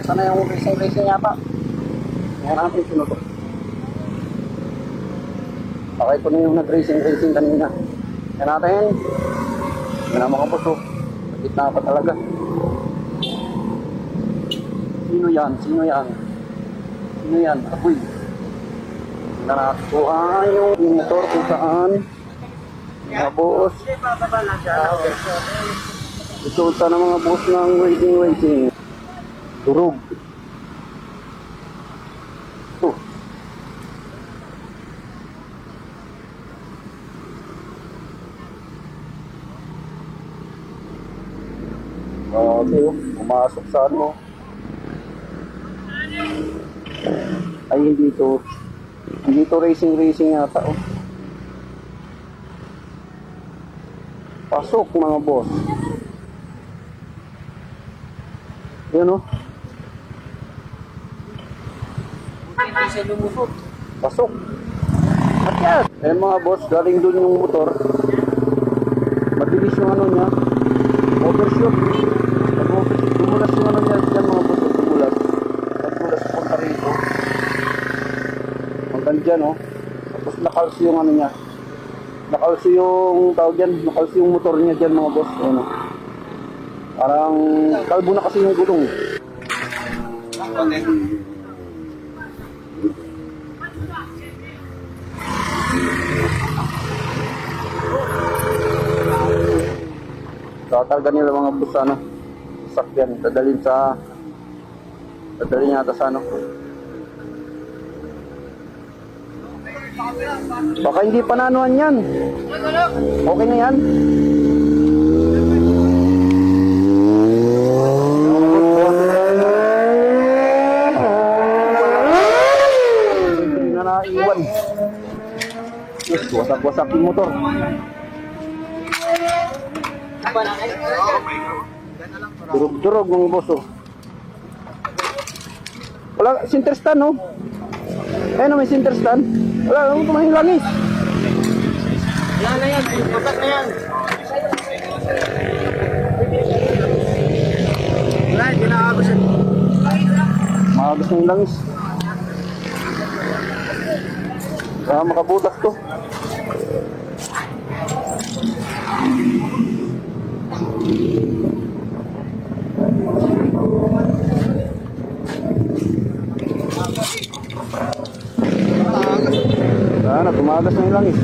ito na yung racing-racing yata. Ngayon natin sinuto. Okay, ito na yung nag-racing-racing kanina. Yan natin. Yan ang mga puso. Gitna pa talaga. Sino yan? Sino yan? Sino yan? Apoy. Na nakuha yung motor kung saan. Mga boss. Resulta ng mga boss ng racing Turog. Oh. Okay, oh. pumasok sa ano. Ay, hindi to. Hindi to racing racing yata, oh. Pasok mga boss. Yan oh. Pasok. At yan. Eh mga boss, galing dun yung motor. Mabilis yung ano niya. Overshoot. Nag-overshoot. Dumulas yung ano niya. Yan mga boss, dumulas. Nagdulas punta rito. Hanggang dyan oh. Tapos nakalsi yung ano niya. Nakalsi yung tawag dyan. Nakalsi yung motor niya dyan mga boss. Ano. Parang kalbo na kasi yung gulong. Tatalgan nila mga bus ano. Sakyan. Dadalhin sa dadalhin yata sa ano. Baka hindi pa nanuhan yan. Okay na yan. Na naiwan. Yes, wasak-wasak yung motor. Durog-durog mga boss oh. Wala, center stand oh. Ayun oh, may center stand. Wala, ano tumahing langis. Wala na yan, patak na yan. Wala, hindi na ako siya. Maagos na yung langis. Kaya makabutas to. Sana, tumagas na yung langis.